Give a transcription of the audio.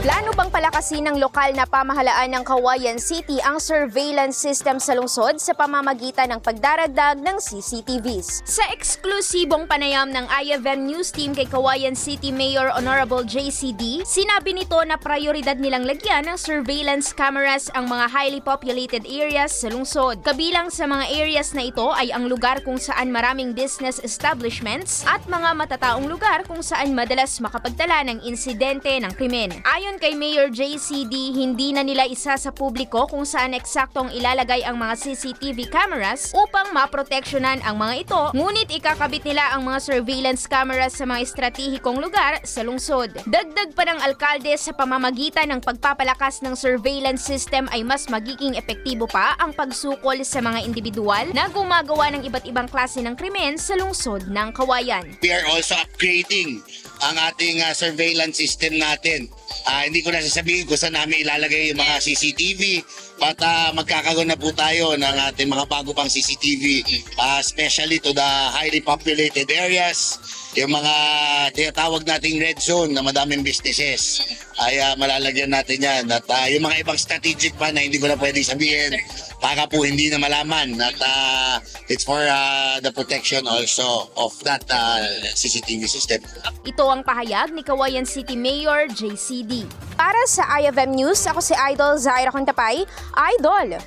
Plano bang palakasin ng lokal na pamahalaan ng Kawayan City ang surveillance system sa lungsod sa pamamagitan ng pagdaragdag ng CCTVs? Sa eksklusibong panayam ng IFM News Team kay Kawayan City Mayor Honorable JCD, sinabi nito na prioridad nilang lagyan ng surveillance cameras ang mga highly populated areas sa lungsod. Kabilang sa mga areas na ito ay ang lugar kung saan maraming business establishments at mga matataong lugar kung saan madalas makapagtala ng insidente ng krimen. Ayon kay Mayor JCD, hindi na nila isa sa publiko kung saan eksaktong ilalagay ang mga CCTV cameras upang maproteksyonan ang mga ito, ngunit ikakabit nila ang mga surveillance cameras sa mga estratehikong lugar sa lungsod. Dagdag pa ng alkalde sa pamamagitan ng pagpapalakas ng surveillance system ay mas magiging epektibo pa ang pagsukol sa mga individual na gumagawa ng iba't ibang klase ng krimen sa lungsod ng Kawayan. We are also upgrading ang ating uh, surveillance system natin. Ah, hindi ko na sasabihin kung saan namin ilalagay yung mga CCTV but uh, magkakaroon na po tayo ng ating mga bago pang CCTV ah, especially to the highly populated areas yung mga tinatawag nating red zone na madaming businesses ay ah, malalagyan natin yan at ah, yung mga ibang strategic pa na hindi ko na pwedeng sabihin para po hindi na malaman at ah, it's for ah, the protection also of that ah, CCTV system. Ito ang pahayag ni Kawayan City Mayor JCD. Para sa IFM News, ako si Idol Zaira Contapay. Idol,